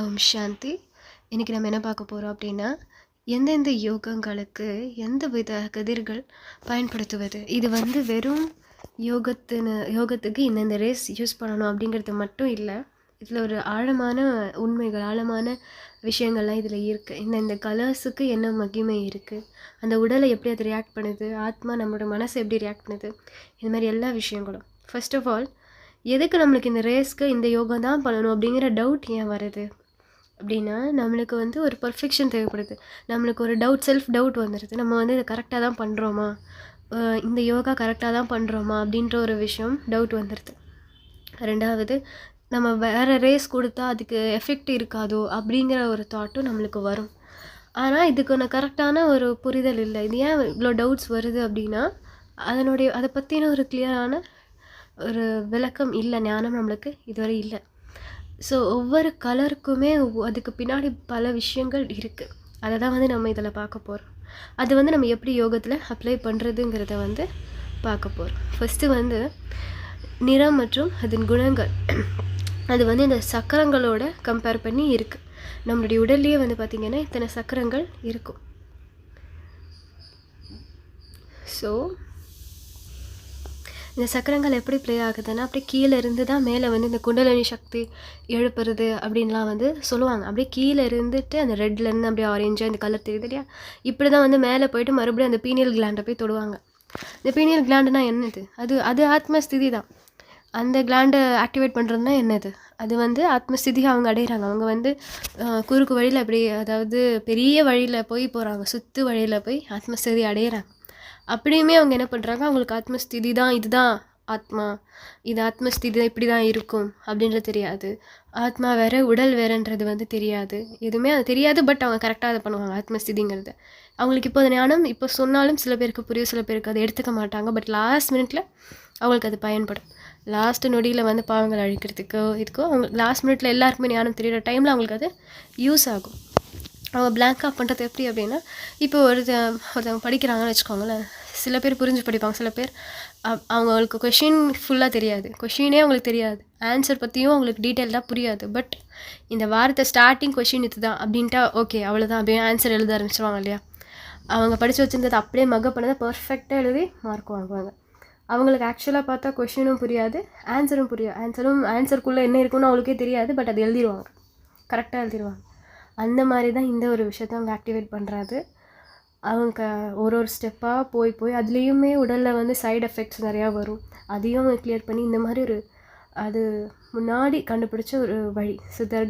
ஓம் சாந்தி. இன்றைக்கி நம்ம என்ன பார்க்க போகிறோம் அப்படின்னா எந்தெந்த யோகங்களுக்கு எந்த வித கதிர்கள் பயன்படுத்துவது? இது வந்து வெறும் யோகத்தின யோகத்துக்கு இந்தந்த ரேஸ் யூஸ் பண்ணணும் அப்படிங்கிறது மட்டும் இல்லை இதில் ஒரு ஆழமான உண்மைகள் ஆழமான விஷயங்கள்லாம் இதில் இருக்குது இந்த இந்த கலர்ஸுக்கு என்ன மகிமை இருக்குது அந்த உடலை எப்படி அது ரியாக்ட் பண்ணுது? ஆத்மா நம்மளோட மனசை எப்படி ரியாக்ட் பண்ணுது? இது மாதிரி எல்லா விஷயங்களும். ஃபர்ஸ்ட் ஆஃப் ஆல் எதுக்கு நம்மளுக்கு இந்த ரேஸ்க்கு இந்த யோகா தான் பண்ணணும் அப்படிங்கிற டவுட் ஏன் வருது? அப்படின்னா நம்மளுக்கு வந்து ஒரு பர்ஃபெக்ஷன் தேவைப்படுது. நம்மளுக்கு ஒரு டவுட் செல்ஃப் டவுட் வந்துடுது நம்ம வந்து இதை கரெக்டாக தான் பண்ணுறோமா இந்த யோகா கரெக்டாக தான் பண்ணுறோமா அப்படின்ற ஒரு விஷயம் டவுட் வந்துடுது ரெண்டாவது நம்ம வேறு ரேஸ் கொடுத்தா அதுக்கு எஃபெக்ட் இருக்காதோ? அப்படிங்கிற ஒரு தாட்டும் நம்மளுக்கு வரும். ஆனால் இதுக்கு ஒன்று கரெக்டான ஒரு புரிதல் இல்லை. இது ஏன் இவ்வளோ டவுட்ஸ் வருது அப்படின்னா அதனுடைய அதை பற்றின ஒரு கிளியரான ஒரு விளக்கம் இல்லை ஞானம் நம்மளுக்கு இதுவரை இல்லை. ஸோ ஒவ்வொரு கலருக்குமே அதுக்கு பின்னாடி பல விஷயங்கள் இருக்குது அதை தான் வந்து நம்ம இதில் பார்க்க போகிறோம் அது வந்து நம்ம எப்படி யோகத்தில் அப்ளை பண்ணுறதுங்கிறத வந்து பார்க்க போகிறோம் ஃபஸ்ட்டு வந்து நிறம் மற்றும் அதன் குணங்கள். அது வந்து இந்த சக்கரங்களோட கம்பேர் பண்ணி இருக்குது நம்மளுடைய உடல்லையே வந்து பார்த்திங்கன்னா இத்தனை சக்கரங்கள் இருக்கும். ஸோ இந்த சக்கரங்கள் எப்படி ப்ளே ஆகுதுன்னா அப்படியே கீழே இருந்து தான் மேலே வந்து இந்த குண்டலினி சக்தி எழுப்புறது அப்படின்லாம் வந்து சொல்லுவாங்க. அப்படியே கீழே இருந்துட்டு அந்த ரெட்லேருந்து அப்படியே ஆரேஞ்சாக இந்த கலர் தெரியுது இல்லையா? இப்படி தான் வந்து மேலே போயிட்டு மறுபடியும் அந்த பீனியல் கிளாண்டை போய் தொடுவாங்க. இந்த பீனியல் கிளாண்டுனா என்னது? அது அது ஆத்மஸ்திதி தான். அந்த கிளாண்டை ஆக்டிவேட் பண்ணுறதுனா என்னது? அது வந்து ஆத்மஸ்திதி அவங்க அடைகிறாங்க அவங்க வந்து குறுக்கு வழியில் அப்படி அதாவது பெரிய வழியில் போய் போகிறாங்க சுற்று வழியில் போய் ஆத்மஸ்திதி அடையிறாங்க. அப்படியுமே அவங்க என்ன பண்ணுறாங்க அவங்களுக்கு ஆத்மஸ்திதி தான் இதுதான் ஆத்மா. இது ஆத்மஸ்திதி தான் இப்படி தான் இருக்கும் அப்படின்றது தெரியாது. ஆத்மா வேறு உடல் வேறுன்றது வந்து தெரியாது. எதுவுமே அது தெரியாது பட் அவங்க கரெக்டாக அதை பண்ணுவாங்க ஆத்மஸ்திதிங்கிறத. அவங்களுக்கு இப்போ ஞானம் இப்போ சொன்னாலும் சில பேருக்கு புரியும் சில பேருக்கு அதை எடுத்துக்க மாட்டாங்க பட் லாஸ்ட் மினிட்ல அவங்களுக்கு அது பயன்படும். லாஸ்ட் நொடியில் வந்து பாவங்கள் அழிக்கிறதுக்கோ இதுக்கோ அவங்க லாஸ்ட் மினிட்ல எல்லாருக்குமே ஞானம் தெரியிற டைமில் அவங்களுக்கு அது யூஸ் ஆகும். அவங்க பிளாங்காக பண்ணுறது எப்படி அப்படின்னா இப்போ ஒரு ஒருத்தவங்க படிக்கிறாங்கன்னு வச்சுக்கோங்களேன் சில பேர் புரிஞ்சு படிப்பாங்க சில பேர் அவங்களுக்கு கொஷின் ஃபுல்லாக தெரியாது. கொஷினே அவங்களுக்கு தெரியாது. ஆன்சர் பற்றியும் அவங்களுக்கு டீட்டெயில்டாக புரியாது. பட் இந்த வாரத்தை ஸ்டார்டிங் கொஷின் இது தான் அப்படின்ட்டா ஓகே அவ்வளோதான் அப்படியே ஆன்சர் எழுத ஆரம்பிச்சிருவாங்க இல்லையா? அவங்க படித்து வச்சுருந்தது அப்படியே மக பண்ணதை பர்ஃபெக்டாக எழுதி மார்க் வாங்குவாங்க. அவங்களுக்கு ஆக்சுவலாக பார்த்தா கொஷினும் புரியாது ஆன்சரும் புரியாது. ஆன்சரும் ஆன்சருக்குள்ளே என்ன இருக்குன்னு அவங்களுக்கே தெரியாது பட் அது எழுதிடுவாங்க கரெக்டாக எழுதிடுவாங்க அந்த மாதிரி தான் இந்த ஒரு விஷயத்த அவங்க ஆக்டிவேட் பண்ணுறாது அவங்க ஒரு ஒரு ஸ்டெப்பாக போய் போய் அதுலேயுமே உடலில் வந்து சைடு எஃபெக்ட்ஸ் நிறையா வரும். அதையும் அவங்க கிளியர் பண்ணி இந்த மாதிரி ஒரு அது முன்னாடி கண்டுபிடிச்ச ஒரு வழி. சித்தர்கள்